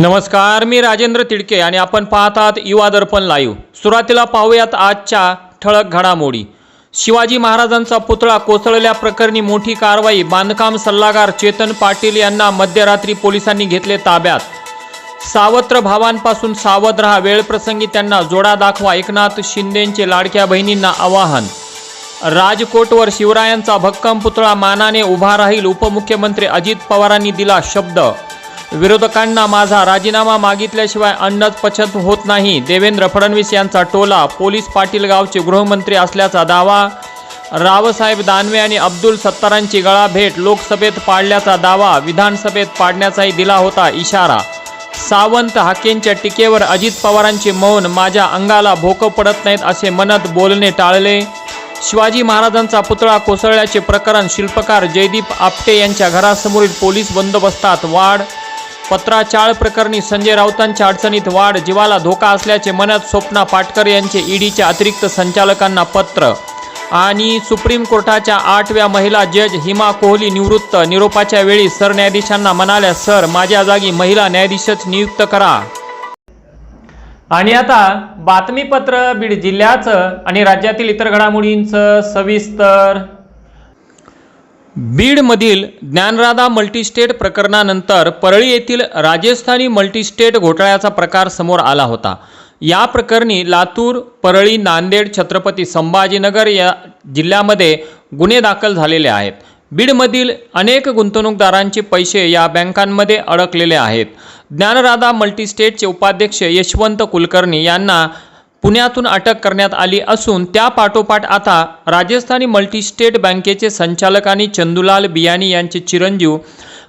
नमस्कार मी राजेंद्र तिडके आणि आपण पाहत आहात युवा दर्पण लाईव्ह सुरुवातीला पाहूयात आजच्या ठळक घडामोडी. शिवाजी महाराजांचा पुतळा कोसळल्या प्रकरणी मोठी कारवाई बांधकाम सल्लागार चेतन पाटील यांना मध्यरात्री पोलिसांनी घेतले ताब्यात. सावत्र भावांपासून सावध राहा वेळप्रसंगी त्यांना जोडा दाखवा एकनाथ शिंदेंचे लाडक्या बहिणींना आवाहन. राजकोटवर शिवरायांचा भक्कम पुतळा मानाने उभा राहील उपमुख्यमंत्री अजित पवारांनी दिला शब्द. विरोधकांना माझा राजीनामा मागितल्याशिवाय अन्नच पचत होत नाही. देवेंद्र फडणवीस यांचा टोला पोलीस पाटील गावचे गृहमंत्री असल्याचा दावा. रावसाहेब दानवे आणि अब्दुल सत्तारांची गळाभेट लोकसभेत पाडल्याचा दावा विधानसभेत पाडण्याचाही दिला होता इशारा. सावंत हाकेंच्या टीकेवर अजित पवारांचे मौन माझ्या अंगाला भोकं पडत नाहीत असे म्हणत बोलणे टाळले. शिवाजी महाराजांचा पुतळा कोसळल्याचे प्रकरण शिल्पकार जयदीप आपटे यांच्या घरासमोरील पोलीस बंदोबस्तात वाढ पत्राचाळ प्रकरणी संजय राऊतांच्या अडचणीत वाढ जीवाला धोका असल्याचे म्हणत स्वप्ना पाटकर यांचे ईडीच्या अतिरिक्त संचालकांना पत्र. आणि सुप्रीम कोर्टाच्या आठव्या महिला जज हिमा कोहली निवृत्त निरोपाच्या वेळी सरन्यायाधीशांना म्हणाल्या सर माझ्या जागी महिला न्यायाधीशच नियुक्त करा. आणि आता बातमीपत्र बीड जिल्ह्याचं आणि राज्यातील इतर घडामोडींचं सविस्तर बीडमधील ज्ञानराधा मल्टीस्टेट प्रकरणानंतर परळी येथील राजस्थानी मल्टीस्टेट घोटाळ्याचा प्रकार समोर आला होता. या प्रकरणी लातूर परळी नांदेड छत्रपती संभाजीनगर या जिल्ह्यामध्ये गुन्हे दाखल झालेले आहेत. बीडमधील अनेक गुंतवणूकदारांचे पैसे या बँकांमध्ये अडकलेले आहेत. ज्ञानराधा मल्टीस्टेटचे उपाध्यक्ष यशवंत कुलकर्णी यांना पुण्यातून अटक करण्यात आली असून त्या पाठोपाठ आता राजस्थानी मल्टीस्टेट बँकेचे संचालक आणि चंदुलाल बियाणी यांचे चिरंजीव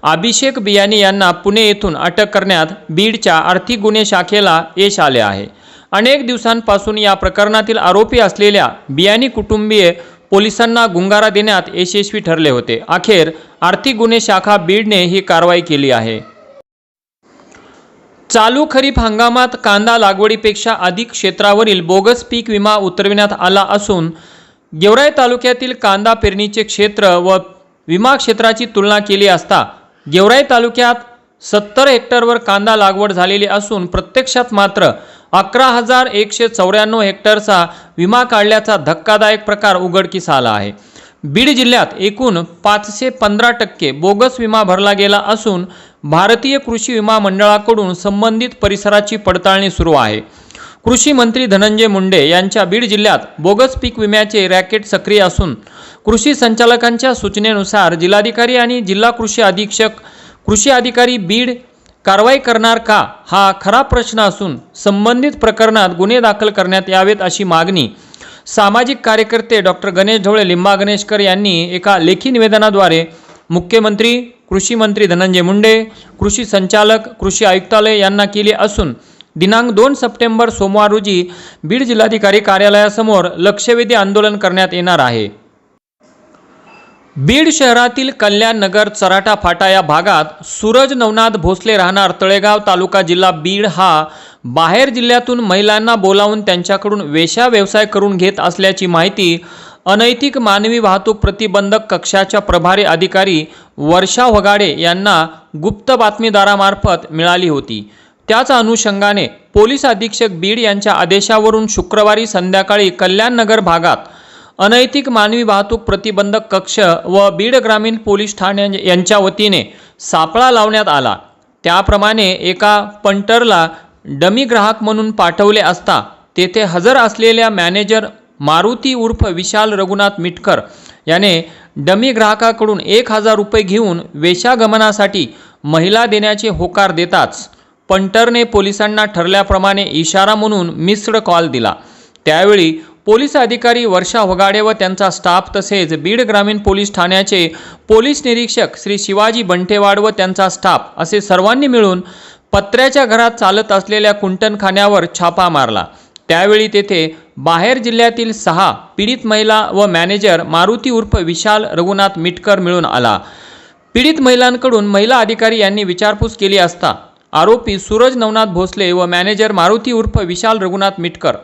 अभिषेक बियाणी यांना पुणे येथून अटक करण्यात बीडच्या आर्थिक गुन्हे शाखेला यश आले आहे. अनेक दिवसांपासून या प्रकरणातील आरोपी असलेल्या बियानी कुटुंबीय पोलिसांना गुंगारा देण्यात यशस्वी ठरले होते. अखेर आर्थिक गुन्हे शाखा बीडने ही कारवाई केली आहे. चालू खरीप हंगामात कांदा लागवडीपेक्षा अधिक क्षेत्रावरील बोगस पीक विमा उतरविण्यात आला असून गेवराई तालुक्यातील कांदा पेरणीचे क्षेत्र व विमा क्षेत्राची तुलना केली असता गेवराई तालुक्यात सत्तर हेक्टरवर कांदा लागवड झालेली असून प्रत्यक्षात मात्र अकरा हजार एकशे चौऱ्याण्णव हेक्टरचा विमा काढल्याचा धक्कादायक प्रकार उघडकीस आला आहे. बीड जिल्ह्यात एकूण पाचशे पंधरा टक्के बोगस विमा भरला गेला असून भारतीय कृषी विमा मंडळाकडून संबंधित परिसराची पडताळणी सुरू आहे. कृषी मंत्री धनंजय मुंडे यांच्या बीड जिल्ह्यात बोगस पीक विम्याचे रॅकेट सक्रिय असून कृषी संचालकांच्या सूचनेनुसार जिल्हाधिकारी आणि जिल्हा कृषी अधीक्षक कृषी अधिकारी बीड कारवाई करणार का हा खरा प्रश्न असून संबंधित प्रकरणात गुन्हे दाखल करण्यात यावेत अशी मागणी सामाजिक कार्यकर्ते डॉक्टर गणेश ढवळे लिंबा गणेशकर यांनी एका लेखी निवेदनाद्वारे मुख्यमंत्री कृषी मंत्री धनंजय मुंडे कृषी संचालक कृषी आयुक्तालय यांना केली असून दिनांक दोन सप्टेंबर सोमवार रोजी बीड जिल्हाधिकारी कार्यालयासमोर लक्षवेधी आंदोलन करण्यात येणार आहे. बीड शहरातील कल्याण नगर चराटा फाटा या भागात सूरज नवनाथ भोसले राहणार तळेगाव तालुका जिल्हा बीड हा बाहेर जिल्ह्यातून महिलांना बोलावून त्यांच्याकडून वेशा व्यवसाय करून घेत असल्याची माहिती अनैतिक मानवी वाहतूक प्रतिबंधक कक्षाच्या प्रभारी अधिकारी वर्षा वगाडे यांना गुप्त बातमीदारामार्फत मिळाली होती. त्याच अनुषंगाने पोलीस अधीक्षक बीड यांच्या आदेशावरून शुक्रवारी संध्याकाळी कल्याण नगर भागात अनैतिक मानवी वाहतूक प्रतिबंधक कक्ष व बीड ग्रामीण पोलीस ठाणे यांच्या वतीने सापळा लावण्यात आला. त्याप्रमाणे एका पंटरला डमी ग्राहक म्हणून पाठवले असता तेथे हजर असलेल्या मॅनेजर मारुती उर्फ विशाल रघुनाथ मिटकर याने डमी ग्राहकाकडून एक हजार रुपये घेऊन वेशागमनासाठी महिला देण्याचे होकार देताच पंटरने पोलिसांना ठरल्याप्रमाणे इशारा म्हणून मिस्ड कॉल दिला. त्यावेळी पोलीस अधिकारी वर्षा वगाडे व त्यांचा स्टाफ तसेच बीड ग्रामीण पोलीस ठाण्याचे पोलीस निरीक्षक श्री शिवाजी बंटेवाड व त्यांचा स्टाफ असे सर्वांनी मिळून पत्र्याच्या घरात चालत असलेल्या कुंटणखान्यावर छापा मारला. त्यावेळी तेथे बाहेर जिल्ह्यातील सहा पीडित महिला व मॅनेजर मारुती उर्फ विशाल रघुनाथ मिटकर मिळून आला. पीडित महिलांकडून महिला अधिकारी यांनी विचारपूस केली असता आरोपी सूरज नवनाथ भोसले व मॅनेजर मारुती उर्फ विशाल रघुनाथ मिटकर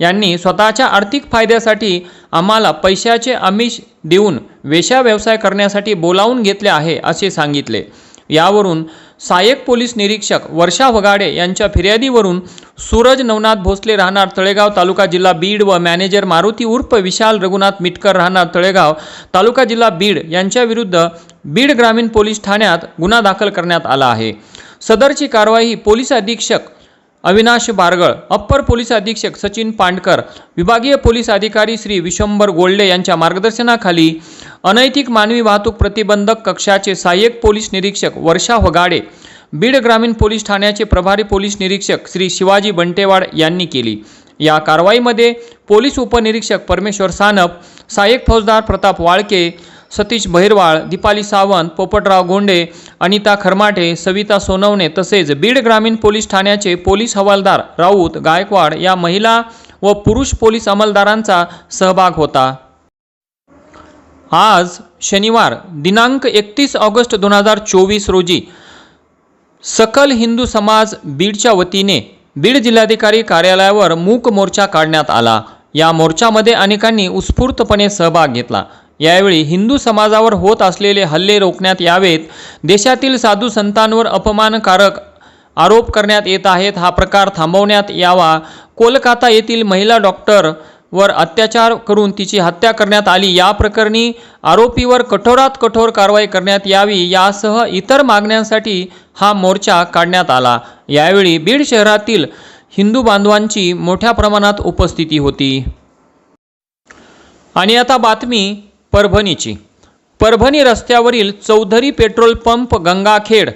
यांनी स्वतःच्या आर्थिक फायद्यासाठी आम्हाला पैशाचे आमिष देऊन वेशा व्यवसाय करण्यासाठी बोलावून घेतले आहे असे सांगितले. यावरून सहाय्यक पोलीस निरीक्षक वर्षा वगाडे यांच्या फिर्यादीवरून सूरज नवनाथ भोसले राहणार तळेगाव तालुका जिल्हा बीड व मॅनेजर मारुती उर्फ विशाल रघुनाथ मिटकर राहणार तळेगाव तालुका जिल्हा बीड यांच्या विरुद्ध बीड ग्रामीण पोलीस ठाण्यात गुन्हा दाखल करण्यात आला आहे. सदरची कारवाई पोलीस अधीक्षक अविनाश बारगळ अप्पर पोलीस अधीक्षक सचिन पांडकर विभागीय पोलीस अधिकारी श्री विशंभर गोल्डे यांच्या मार्गदर्शनाखाली अनैतिक मानवी वाहतूक प्रतिबंधक कक्षाचे सहाय्यक पोलीस निरीक्षक वर्षा वगाडे बीड ग्रामीण पोलीस ठाण्याचे प्रभारी पोलीस निरीक्षक श्री शिवाजी बंटेवाड यांनी केली. या कारवाईमध्ये पोलीस उपनिरीक्षक परमेश्वर सानप सहाय्यक फौजदार प्रताप वाळके सतीश बहिरवाळ दीपाली सावंत पोपटराव गोंडे अनिता खरमाटे सविता सोनवणे तसेच बीड ग्रामीण पोलीस ठाण्याचे पोलीस हवालदार राऊत गायकवाड या महिला व पुरुष पोलीस अंमलदारांचा सहभाग होता. आज शनिवार दिनांक एकतीस ऑगस्ट दोन हजार चोवीस रोजी सकल हिंदू समाज बीडच्या वतीने बीड जिल्हाधिकारी कार्यालयावर मूक मोर्चा काढण्यात आला. या मोर्चामध्ये अनेकांनी उत्स्फूर्तपणे सहभाग घेतला. यावेळी हिंदू समाजावर होत असलेले हल्ले रोखण्यात यावेत. देशातील साधू संतांवर अपमानकारक आरोप करण्यात येत आहेत. हा प्रकार थांबवण्यात यावा. कोलकाता येथील महिला डॉक्टर वर अत्याचार करून तिची हत्या करण्यात आली. या प्रकरणी आरोपीवर कठोरात कठोर कारवाई करण्यात यावी. यासह इतर मागण्यांसाठी हा मोर्चा काढण्यात आला. यावेळी बीड शहरातील हिंदू बांधवांची मोठ्या प्रमाणात उपस्थिती होती. आणि आता बातमी परभणीची. परभणी रस्त्यावरील चौधरी पेट्रोल पंप गंगाखेड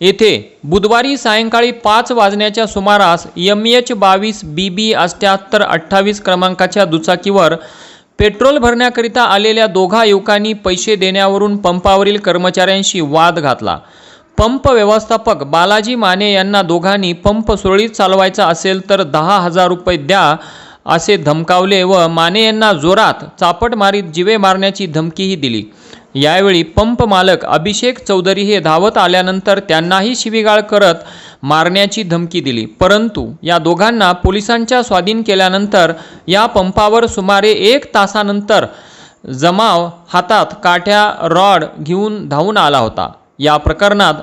येथे बुधवारी सायंकाळी पाच वाजण्याच्या सुमारास यम एच बावीस बी बी अष्ट्याहत्तर अठ्ठावीस क्रमांकाच्या दुचाकीवर पेट्रोल भरण्याकरिता आलेल्या दोघा युवकांनी पैसे देण्यावरून पंपावरील कर्मचाऱ्यांशी वाद घातला. पंप व्यवस्थापक बालाजी माने यांना दोघांनी पंप सुरळीत चालवायचा असेल तर दहा हजार रुपये द्या असे धमकावले व माने यांना जोरात चापट मारीत जिवे मारण्याची धमकीही दिली. यावेळी पंप मालक अभिषेक चौधरी हे धावत आल्यानंतर त्यांनाही शिवीगाळ करत मारण्याची धमकी दिली. परंतु या दोघांना पोलिसांच्या स्वाधीन केल्यानंतर या पंपावर सुमारे एक तासानंतर जमाव हातात काठ्या रॉड घेऊन धावून आला होता. या प्रकरणात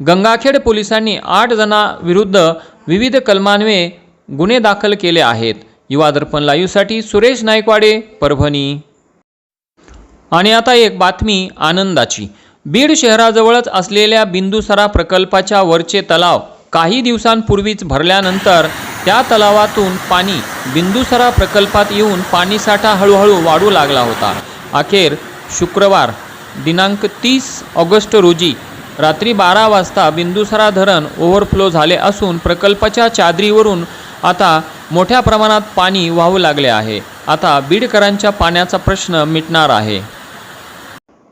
गंगाखेड पोलिसांनी आठ जणांविरुद्ध विविध कलमान्वये गुन्हे दाखल केले आहेत. युवा दर्पण लाईव्हसाठी सुरेश नायकवाडे परभणी. आणि आता एक बातमी आनंदाची. बीड शहराजवळच असलेल्या बिंदुसरा प्रकल्पाच्या वरचे तलाव काही दिवसांपूर्वीच भरल्यानंतर त्या तलावातून पाणी बिंदुसरा प्रकल्पात येऊन पाणीसाठा हळूहळू वाढू लागला होता. अखेर शुक्रवार दिनांक तीस ऑगस्ट रोजी रात्री बारा वाजता बिंदुसरा धरण ओव्हरफ्लो झाले असून प्रकल्पाच्या चादरीवरून आता मोठ्या प्रमाणात पाणी वाहू लागले आहे. आता बीडकरांच्या पाण्याचा प्रश्न मिटणार आहे.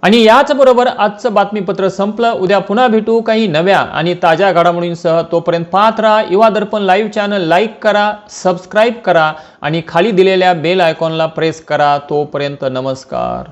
आणि याचबरोबर आजचं बातमीपत्र संपलं. उद्या पुन्हा भेटू काही नव्या आणि ताज्या घडामोडींसह. तोपर्यंत पाहत राहा Yuva Darpan live channel. Like करा सबस्क्राईब करा आणि खाली दिलेल्या बेल आयकॉनला प्रेस करा. तोपर्यंत नमस्कार.